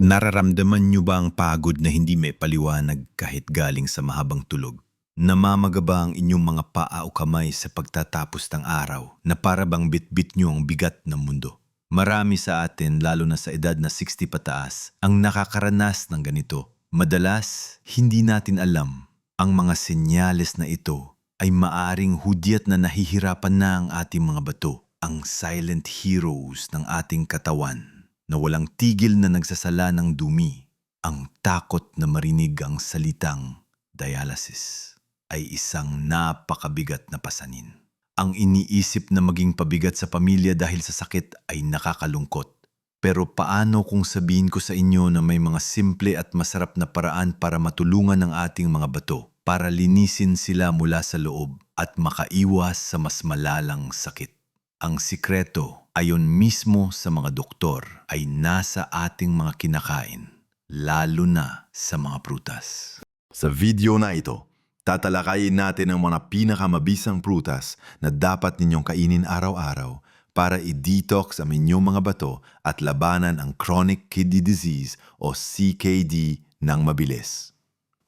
Nararamdaman niyo ba ang pagod na hindi may paliwanag kahit galing sa mahabang tulog? Namamaga ba ang inyong mga paa o kamay sa pagtatapos ng araw na para bang bitbit niyo ang bigat ng mundo? Marami sa atin, lalo na sa edad na 60 pataas, ang nakakaranas ng ganito. Madalas, hindi natin alam ang mga senyales na ito ay maaring hudyat na nahihirapan na ang ating mga bato, ang silent heroes ng ating katawan na walang tigil na nagsasala ng dumi. Ang takot na marinig ang salitang dialysis ay isang napakabigat na pasanin. Ang iniisip na maging pabigat sa pamilya dahil sa sakit ay nakakalungkot. Pero paano kung sabihin ko sa inyo na may mga simple at masarap na paraan para matulungan ang ating mga bato para linisin sila mula sa loob at makaiwas sa mas malalang sakit? Ang sikreto ayon mismo sa mga doktor ay nasa ating mga kinakain, lalo na sa mga prutas. Sa video na ito, tatalakayin natin ang mga pinakamabisang prutas na dapat ninyong kainin araw-araw para i-detox ang inyong mga bato at labanan ang chronic kidney disease o CKD ng mabilis.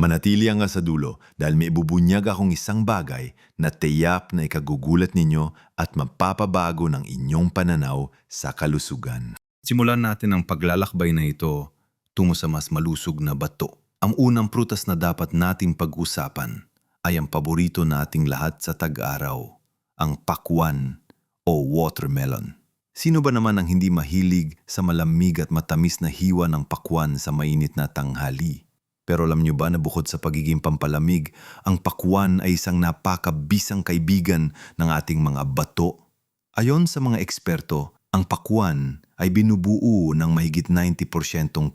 Manatili ang sa dulo dahil may ibubunyag akong isang bagay na tiyak na ikagugulat ninyo at mapapabago ng inyong pananaw sa kalusugan. Simulan natin ang paglalakbay na ito tungo sa mas malusog na bato. Ang unang prutas na dapat nating pag-usapan ay ang paborito nating lahat sa tag-araw, ang pakwan o watermelon. Sino ba naman ang hindi mahilig sa malamig at matamis na hiwa ng pakwan sa mainit na tanghali? Pero alam nyo ba na bukod sa pagiging pampalamig, ang pakwan ay isang napakabisang kaibigan ng ating mga bato? Ayon sa mga eksperto, ang pakwan ay binubuo ng mahigit 90%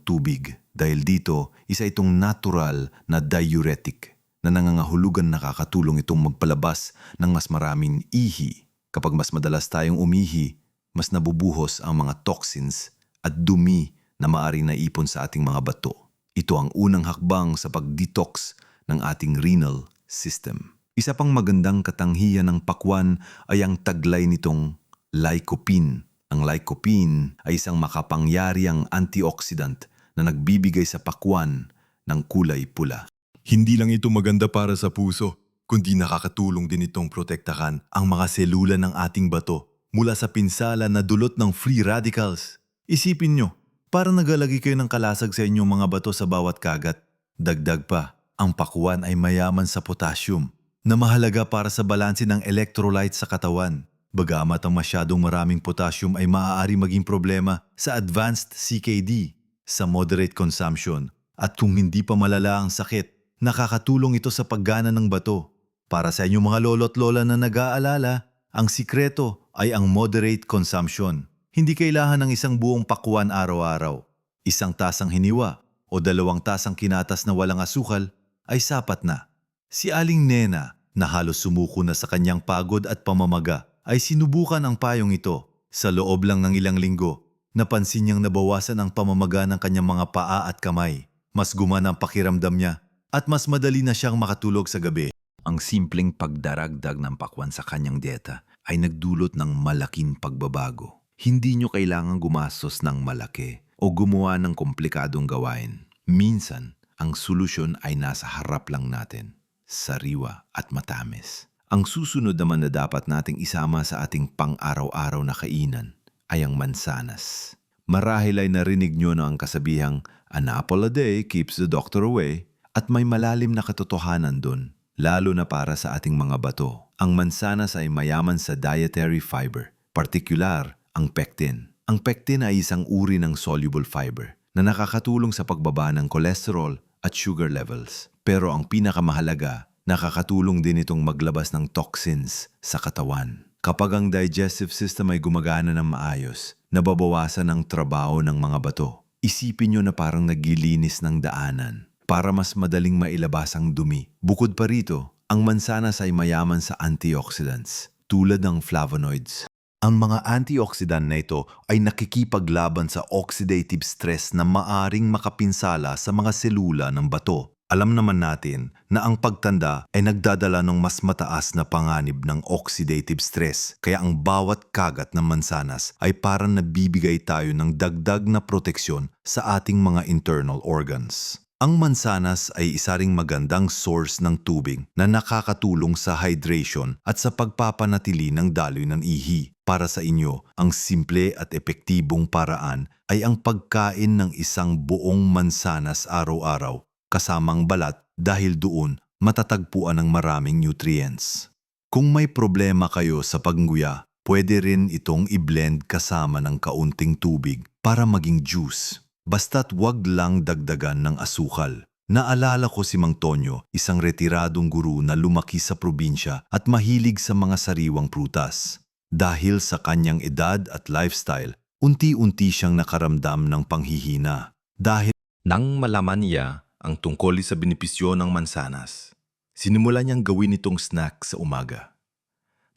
tubig dahil dito isa itong natural na diuretic na nangangahulugan nakakatulong itong magpalabas ng mas maraming ihi. Kapag mas madalas tayong umihi, mas nabubuhos ang mga toxins at dumi na maaring naipon sa ating mga bato. Ito ang unang hakbang sa pag-detox ng ating renal system. Isa pang magandang katanghiyan ng pakwan ay ang taglay nitong lycopene. Ang lycopene ay isang makapangyariang antioxidant na nagbibigay sa pakwan ng kulay pula. Hindi lang ito maganda para sa puso, kundi nakakatulong din itong protektahan ang mga selula ng ating bato mula sa pinsala na dulot ng free radicals. Isipin nyo, parang nagalagi kayo ng kalasag sa inyong mga bato sa bawat kagat. Dagdag pa, ang pakwan ay mayaman sa potassium na mahalaga para sa balanse ng electrolytes sa katawan. Bagamat ang masyadong maraming potassium ay maaari maging problema sa advanced CKD sa moderate consumption. At kung hindi pa malala ang sakit, nakakatulong ito sa paggana ng bato. Para sa inyong mga lolo't lola na nag-aalala, ang sikreto ay ang moderate consumption. Hindi kailangan ng isang buong pakwan araw-araw. Isang tasang hiniwa o dalawang tasang kinatas na walang asukal ay sapat na. Si Aling Nena na halos sumuko na sa kanyang pagod at pamamaga ay sinubukan ang payong ito. Sa loob lang ng ilang linggo, napansin niyang nabawasan ang pamamaga ng kanyang mga paa at kamay. Mas gumana ang pakiramdam niya at mas madali na siyang makatulog sa gabi. Ang simpleng pagdaragdag ng pakwan sa kanyang dieta ay nagdulot ng malaking pagbabago. Hindi nyo kailangang gumastos ng malaki o gumawa ng komplikadong gawain. Minsan, ang solusyon ay nasa harap lang natin, sariwa at matamis. Ang susunod naman na dapat nating isama sa ating pang-araw-araw na kainan ay ang mansanas. Marahil ay narinig nyo na ang kasabihang, an apple a day keeps the doctor away, at may malalim na katotohanan dun, lalo na para sa ating mga bato. Ang mansanas ay mayaman sa dietary fiber, partikular ang pectin. Ang pectin ay isang uri ng soluble fiber na nakakatulong sa pagbaba ng cholesterol at sugar levels. Pero ang pinakamahalaga, nakakatulong din itong maglabas ng toxins sa katawan. Kapag ang digestive system ay gumagana ng maayos, nababawasan ang trabaho ng mga bato. Isipin nyo na parang naglilinis ng daanan para mas madaling mailabas ang dumi. Bukod pa rito, ang mansanas ay mayaman sa antioxidants tulad ng flavonoids. Ang mga antioxidant na ito ay nakikipaglaban sa oxidative stress na maaring makapinsala sa mga selula ng bato. Alam naman natin na ang pagtanda ay nagdadala ng mas mataas na panganib ng oxidative stress kaya ang bawat kagat ng mansanas ay parang nabibigay tayo ng dagdag na proteksyon sa ating mga internal organs. Ang mansanas ay isa ring magandang source ng tubig na nakakatulong sa hydration at sa pagpapanatili ng daloy ng ihi. Para sa inyo, ang simple at epektibong paraan ay ang pagkain ng isang buong mansanas araw-araw kasamang balat dahil doon matatagpuan ng maraming nutrients. Kung may problema kayo sa pagnguya, pwede rin itong i-blend kasama ng kaunting tubig para maging juice. Basta't wag lang dagdagan ng asukal. Naalala ko si Mang Tonyo, isang retiradong guru na lumaki sa probinsya at mahilig sa mga sariwang prutas. Dahil sa kanyang edad at lifestyle, unti-unti siyang nakaramdam ng panghihina. Dahil Nang malaman niya ang tungkol sa benepisyo ng mansanas, sinimula niyang gawin itong snack sa umaga.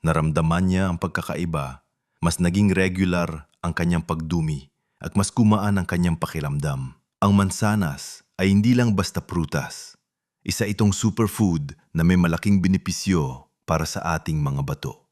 Naramdaman niya ang pagkakaiba, mas naging regular ang kanyang pagdumi at mas gumaan ang kanyang pakiramdam. Ang mansanas ay hindi lang basta prutas. Isa itong superfood na may malaking benepisyo para sa ating mga bato.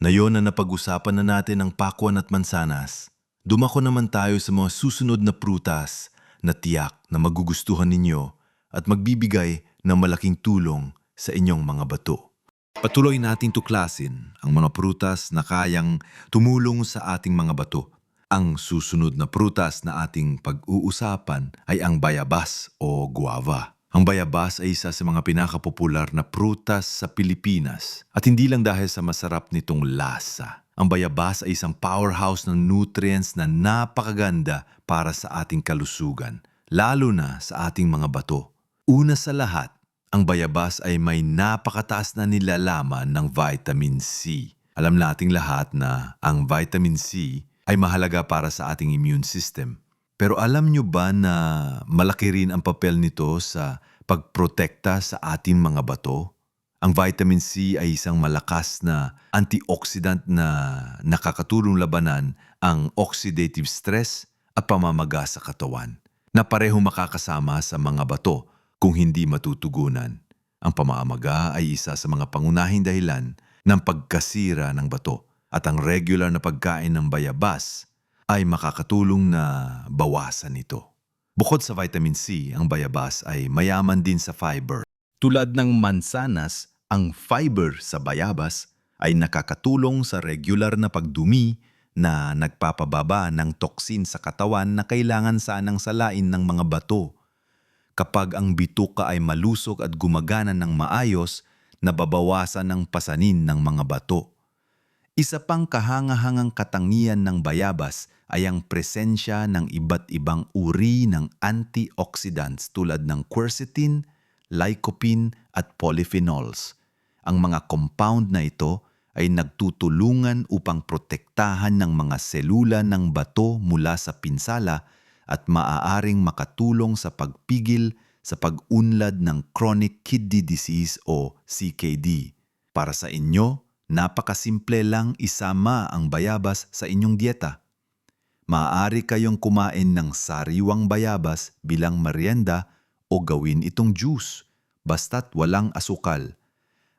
Ngayon na napag-usapan na natin ang pakwan at mansanas, dumako naman tayo sa mga susunod na prutas na tiyak na magugustuhan ninyo at magbibigay ng malaking tulong sa inyong mga bato. Patuloy nating tuklasin ang mga prutas na kayang tumulong sa ating mga bato. Ang susunod na prutas na ating pag-uusapan ay ang bayabas o guava. Ang bayabas ay isa sa mga pinakapopular na prutas sa Pilipinas at hindi lang dahil sa masarap nitong lasa. Ang bayabas ay isang powerhouse ng nutrients na napakaganda para sa ating kalusugan, lalo na sa ating mga bato. Una sa lahat, ang bayabas ay may napakataas na nilalaman ng vitamin C. Alam nating lahat na ang vitamin C ay mahalaga para sa ating immune system. Pero alam nyo ba na malaki rin ang papel nito sa pagprotekta sa ating mga bato? Ang vitamin C ay isang malakas na antioxidant na nakakatulong labanan ang oxidative stress at pamamaga sa katawan na pareho makakasama sa mga bato kung hindi matutugunan. Ang pamamaga ay isa sa mga pangunahing dahilan ng pagkasira ng bato at ang regular na pagkain ng bayabas ay makakatulong na bawasan ito. Bukod sa vitamin C, ang bayabas ay mayaman din sa fiber Tulad ng mansanas, ang fiber sa bayabas ay nakakatulong sa regular na pagdumi na nagpapababa ng toksin sa katawan na kailangan sanang salain ng mga bato. Kapag ang bituka ay malusog at gumagana ng maayos, nababawasan ng pasanin ng mga bato. Isa pang kahangahangang katangian ng bayabas ay ang presensya ng iba't ibang uri ng antioxidants tulad ng quercetin, lycopene at polyphenols. Ang mga compound na ito ay nagtutulungan upang protektahan ng mga selula ng bato mula sa pinsala at maaaring makatulong sa pagpigil sa pag-unlad ng chronic kidney disease o CKD. Para sa inyo, napakasimple lang isama ang bayabas sa inyong dieta. Maaari kayong kumain ng sariwang bayabas bilang merienda o gawin itong juice, basta't walang asukal.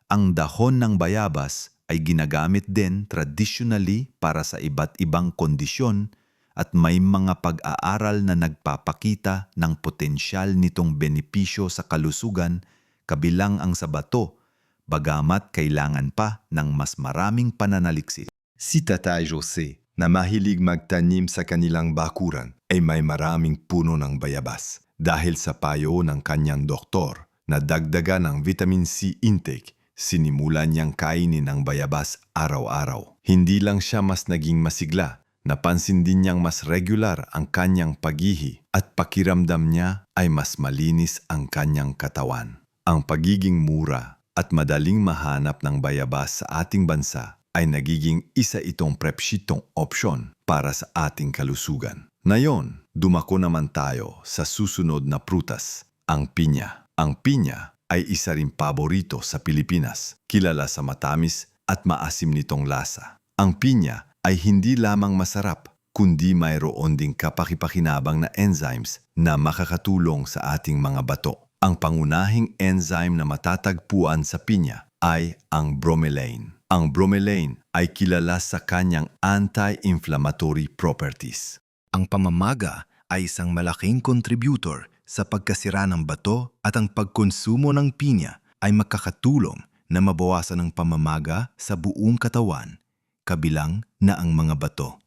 Ang dahon ng bayabas ay ginagamit din traditionally para sa iba't ibang kondisyon at may mga pag-aaral na nagpapakita ng potensyal nitong benepisyo sa kalusugan kabilang ang sa bato, bagamat kailangan pa ng mas maraming pananaliksik. Si Tatay Jose na mahilig magtanim sa kanilang bakuran ay may maraming puno ng bayabas dahil sa payo ng kanyang doktor na dagdagan ng vitamin C intake sinimulan niyang kainin ang bayabas araw-araw. Hindi lang siya mas naging masigla, napansin din niyang mas regular ang kanyang pagihi at pakiramdam niya ay mas malinis ang kanyang katawan. Ang pagiging mura at madaling mahanap ng bayabas sa ating bansa ay nagiging isa itong prepsitong opsyon para sa ating kalusugan. Ngayon, dumako naman tayo sa susunod na prutas, ang pinya. Ang pinya ay isa rin paborito sa Pilipinas, kilala sa matamis at maasim nitong lasa. Ang pinya ay hindi lamang masarap, kundi mayroon ding kapakipakinabang na enzymes na makakatulong sa ating mga bato. Ang pangunahing enzyme na matatagpuan sa pinya ay ang bromelain. Ang bromelain ay kilala sa kanyang anti-inflammatory properties. Ang pamamaga ay isang malaking contributor sa pagkasira ng bato at ang pagkonsumo ng pinya ay makakatulong na mabawasan ang pamamaga sa buong katawan, kabilang na ang mga bato.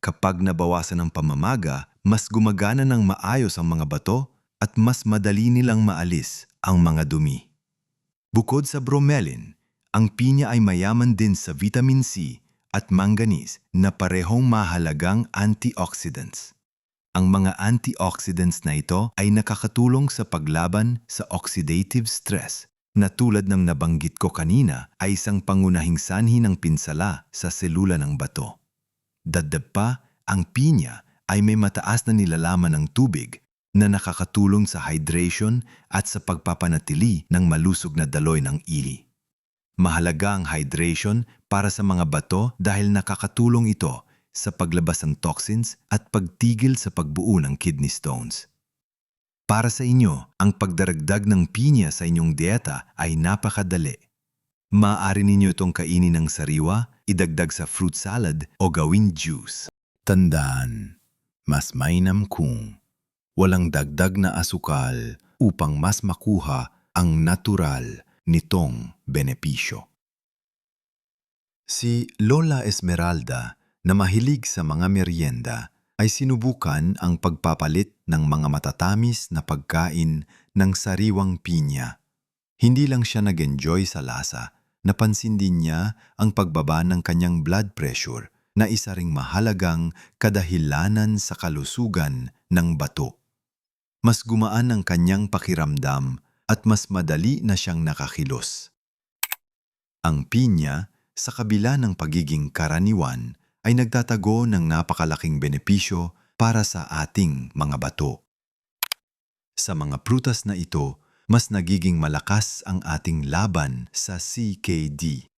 Kapag nabawasan ang pamamaga, mas gumagana ng maayos ang mga bato at mas madali nilang maalis ang mga dumi. Bukod sa bromelain, ang pinya ay mayaman din sa vitamin C at manganese na parehong mahalagang antioxidants. Ang mga antioxidants na ito ay nakakatulong sa paglaban sa oxidative stress na tulad ng nabanggit ko kanina ay isang pangunahing sanhi ng pinsala sa selula ng bato. Dadab pa, ang pinya ay may mataas na nilalaman ng tubig na nakakatulong sa hydration at sa pagpapanatili ng malusog na daloy ng ihi. Mahalaga ang hydration para sa mga bato dahil nakakatulong ito sa paglabas ng toxins at pagtigil sa pagbuo ng kidney stones. Para sa inyo, ang pagdaragdag ng pinya sa inyong dieta ay napakadali. Maaari ninyo itong kainin ng sariwa, idagdag sa fruit salad o gawing juice. Tandaan, mas mainam kung walang dagdag na asukal upang mas makuha ang natural nitong benepisyo. Si Lola Esmeralda na mahilig sa mga merienda ay sinubukan ang pagpapalit ng mga matatamis na pagkain ng sariwang pinya. Hindi lang siya nag-enjoy sa lasa, napansin din niya ang pagbaba ng kanyang blood pressure na isa ring mahalagang kadahilanan sa kalusugan ng bato. Mas gumaan ang kanyang pakiramdam at mas madali na siyang nakakilos. Ang pinya, sa kabila ng pagiging karaniwan, ay nagtatago ng napakalaking benepisyo para sa ating mga bato. Sa mga prutas na ito, mas nagiging malakas ang ating laban sa CKD.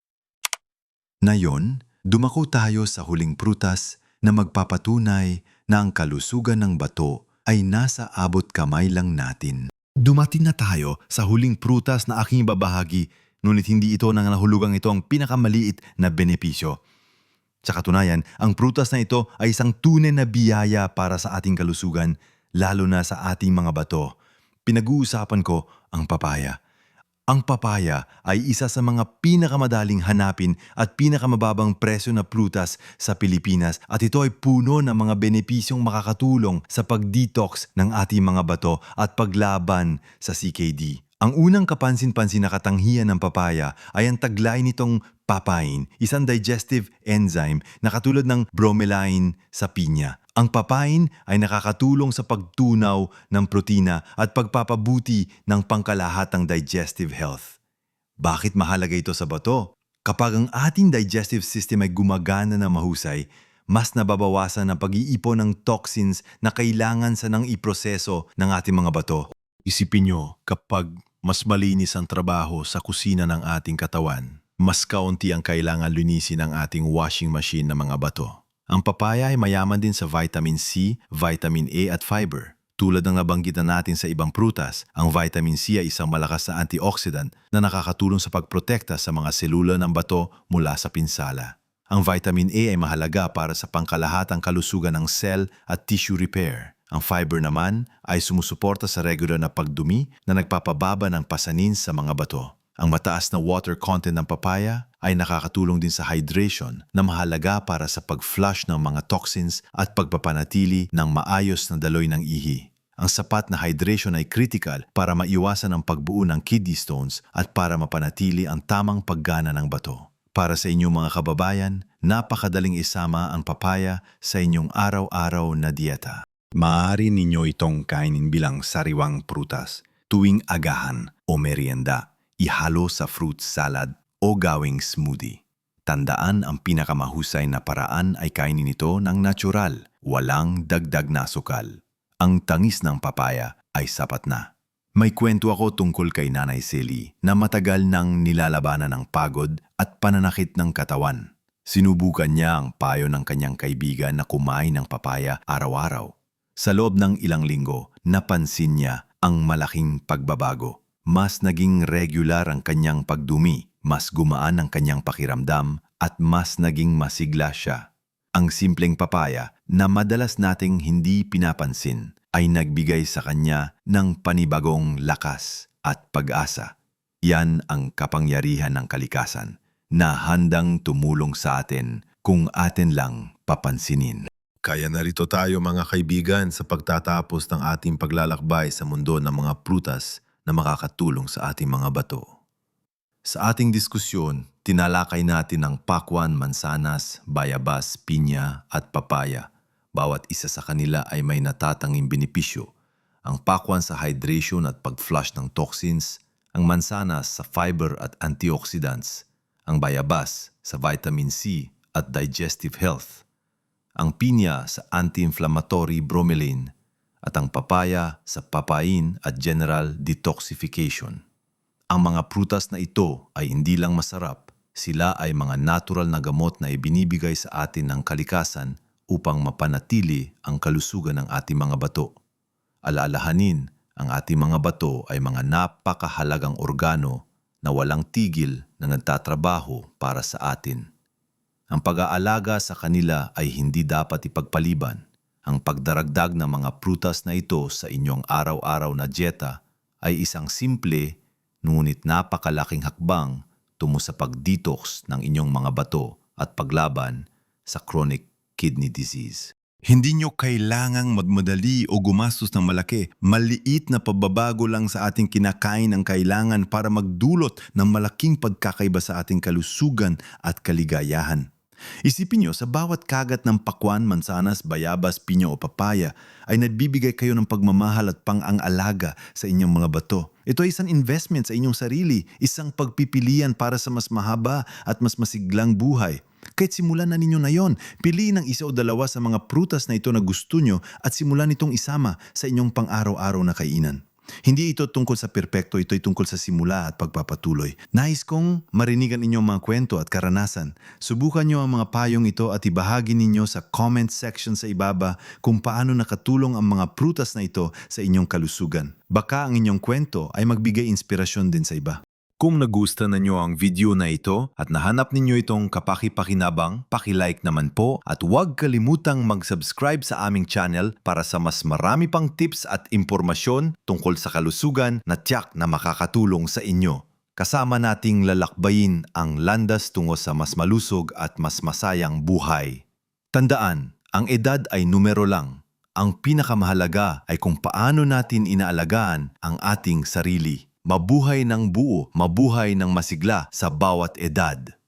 Ngayon, dumako tayo sa huling prutas na magpapatunay na ang kalusugan ng bato ay nasa abot kamay lang natin. Dumating na tayo sa huling prutas na aking babahagi, ngunit hindi ito nang nahulugang ito ang pinakamaliit na benepisyo. Sa katunayan, ang prutas na ito ay isang tunay na biyaya para sa ating kalusugan, lalo na sa ating mga bato. Pinag-uusapan ko ang papaya. Ang papaya ay isa sa mga pinakamadaling hanapin at pinakamababang presyo na prutas sa Pilipinas at ito ay puno ng mga benepisyong makakatulong sa pag-detox ng ating mga bato at paglaban sa CKD. Ang unang kapansin-pansin na katanghian ng papaya ay ang taglay nitong papain, isang digestive enzyme na katulad ng bromelain sa pinya. Ang papain ay nakakatulong sa pagtunaw ng protina at pagpapabuti ng pangkalahatang digestive health. Bakit mahalaga ito sa bato? Kapag ang ating digestive system ay gumagana na mahusay, mas nababawasan ang pag-iipon ng toxins na kailangan sa nang iproseso ng ating mga bato. Isipin nyo, kapag mas malinis ang trabaho sa kusina ng ating katawan, mas kaunti ang kailangan linisin ng ating washing machine ng mga bato. Ang papaya ay mayaman din sa vitamin C, vitamin A at fiber. Tulad ng nabanggit na natin sa ibang prutas, ang vitamin C ay isang malakas na antioxidant na nakakatulong sa pagprotekta sa mga selula ng bato mula sa pinsala. Ang vitamin A ay mahalaga para sa pangkalahatang kalusugan ng cell at tissue repair. Ang fiber naman ay sumusuporta sa regular na pagdumi na nagpapababa ng pasanin sa mga bato. Ang mataas na water content ng papaya ay nakakatulong din sa hydration na mahalaga para sa pag-flush ng mga toxins at pagpapanatili ng maayos na daloy ng ihi. Ang sapat na hydration ay critical para maiwasan ang pagbuo ng kidney stones at para mapanatili ang tamang paggana ng bato. Para sa inyong mga kababayan, napakadaling isama ang papaya sa inyong araw-araw na dieta. Maaari ninyo itong kainin bilang sariwang prutas tuwing agahan o merienda, ihalo sa fruit salad o gawing smoothie. Tandaan ang pinakamahusay na paraan ay kainin ito ng natural, walang dagdag na sukal. Ang tangis ng papaya ay sapat na. May kwento ako tungkol kay Nanay Sally na matagal nang nilalabanan ng pagod at pananakit ng katawan. Sinubukan niya ang payo ng kanyang kaibigan na kumain ng papaya araw-araw. Sa loob ng ilang linggo, napansin niya ang malaking pagbabago. Mas naging regular ang kanyang pagdumi, mas gumaan ang kanyang pakiramdam, at mas naging masigla siya. Ang simpleng papaya na madalas nating hindi pinapansin ay nagbigay sa kanya ng panibagong lakas at pag-asa. Yan ang kapangyarihan ng kalikasan na handang tumulong sa atin kung atin lang papansinin. Kaya narito tayo mga kaibigan sa pagtatapos ng ating paglalakbay sa mundo ng mga prutas na makakatulong sa ating mga bato. Sa ating diskusyon, tinalakay natin ang pakwan, mansanas, bayabas, pinya at papaya. Bawat isa sa kanila ay may natatanging benepisyo. Ang pakwan sa hydration at pag-flush ng toxins, ang mansanas sa fiber at antioxidants, ang bayabas sa vitamin C at digestive health, ang pinya sa anti-inflammatory bromelain at ang papaya sa papain at general detoxification. Ang mga prutas na ito ay hindi lang masarap, sila ay mga natural na gamot na ibinibigay sa atin ng kalikasan upang mapanatili ang kalusugan ng ating mga bato. Alaalahanin, ang ating mga bato ay mga napakahalagang organo na walang tigil na nagtatrabaho para sa atin. Ang pag-aalaga sa kanila ay hindi dapat ipagpaliban. Ang pagdaragdag ng mga prutas na ito sa inyong araw-araw na dieta ay isang simple ngunit napakalaking hakbang tungo sa pag-detox ng inyong mga bato at paglaban sa chronic kidney disease. Hindi nyo kailangang magmadali o gumastos ng malaki. Maliit na pababago lang sa ating kinakain ang kailangan para magdulot ng malaking pagkakaiba sa ating kalusugan at kaligayahan. Isipin nyo, sa bawat kagat ng pakwan, mansanas, bayabas, pinya o papaya ay nagbibigay kayo ng pagmamahal at pang-ang-alaga sa inyong mga bato. Ito ay isang investment sa inyong sarili, isang pagpipilian para sa mas mahaba at mas masiglang buhay. Kahit simulan na ninyo na yon, piliin ang isa o dalawa sa mga prutas na ito na gusto nyo at simulan itong isama sa inyong pang-araw-araw na kainan. Hindi ito tungkol sa perpekto, ito ay tungkol sa simula at pagpapatuloy. Nais kong marinigan inyong mga kwento at karanasan. Subukan nyo ang mga payong ito at ibahagi ninyo sa comment section sa ibaba kung paano nakatulong ang mga prutas na ito sa inyong kalusugan. Baka ang inyong kwento ay magbigay inspirasyon din sa iba. Kung nagustuhan ninyo ang video na ito at nahanap ninyo itong kapaki-pakinabang, pakilike naman po at huwag kalimutang mag-subscribe sa aming channel para sa mas marami pang tips at impormasyon tungkol sa kalusugan na tiyak na makakatulong sa inyo. Kasama nating lalakbayin ang landas tungo sa mas malusog at mas masayang buhay. Tandaan, ang edad ay numero lang. Ang pinakamahalaga ay kung paano natin inaalagaan ang ating sarili. Mabuhay ng buo, mabuhay ng masigla sa bawat edad.